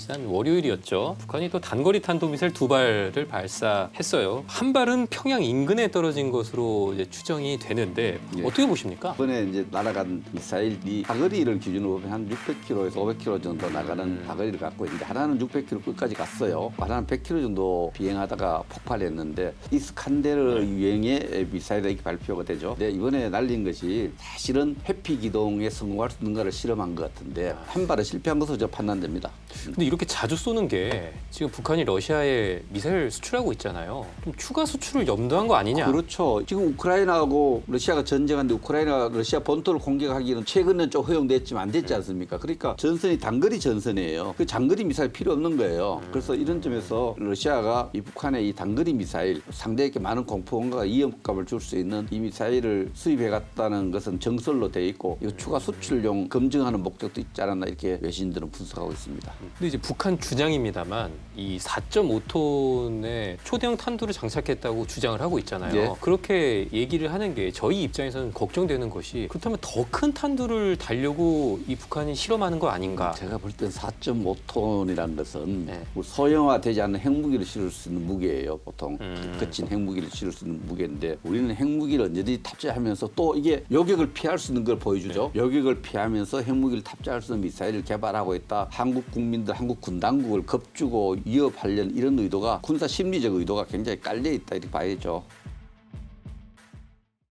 지난 월요일이었죠. 북한이 또 단거리 탄도미사일 두 발을 발사했어요. 한 발은 평양 인근에 떨어진 것으로 이제 추정이 되는데 예. 어떻게 보십니까? 이번에 이제 날아간 미사일이 사거리를 기준으로 보면 한 600km에서 500km 정도 나가는 음. 사거리를 갖고 있는데 하나는 600km 끝까지 갔어요. 하나는 100km 정도 비행하다가 폭발했는데 이스칸데르 네. 유행의 미사일이 이렇게 발표가 되죠. 근데 이번에 날린 것이 사실은 회피 기동에 성공할 수 있는가를 실험한 것 같은데 아. 한 발은 실패한 것으로 저 판단됩니다. 근데 이렇게 자주 쏘는 게 지금 북한이 러시아에 미사일 수출하고 있잖아요. 좀 추가 수출을 염두한 거 아니냐? 그렇죠. 지금 우크라이나하고 러시아가 전쟁하는데 우크라이나가 러시아 본토를 공격하기는 최근엔 좀 허용됐지만 안 됐지 않습니까? 그러니까 전선이 단거리 전선이에요. 그 장거리 미사일 필요 없는 거예요. 그래서 이런 점에서 러시아가 이 북한의 이 단거리 미사일 상대에게 많은 공포감과 위협감을 줄 수 있는 이 미사일을 수입해 갔다는 것은 정설로 돼 있고 이거 추가 수출용 검증하는 목적도 있지 않았나 이렇게 외신들은 분석하고 있습니다. 근데 이제 북한 주장입니다만 이 4.5톤의 초대형 탄두를 장착했다고 주장을 하고 있잖아요. 예. 그렇게 얘기를 하는 게 저희 입장에서는 걱정되는 것이 그렇다면 더 큰 탄두를 달려고 이 북한이 실험하는 거 아닌가? 제가 볼 땐 4.5톤이라는 것은 네. 뭐 소형화되지 않는 핵무기를 실을 수 있는 무게예요. 보통 음. 거친 핵무기를 실을 수 있는 무게인데 우리는 핵무기를 언제든지 탑재하면서 또 이게 요격을 피할 수 있는 걸 보여주죠. 네. 요격을 피하면서 핵무기를 탑재할 수 있는 미사일을 개발하고 있다. 한국 국민들, 한국 군 당국을 겁주고 위협하려는 이런 의도가 군사 심리적 의도가 굉장히 깔려 있다 이렇게 봐야죠.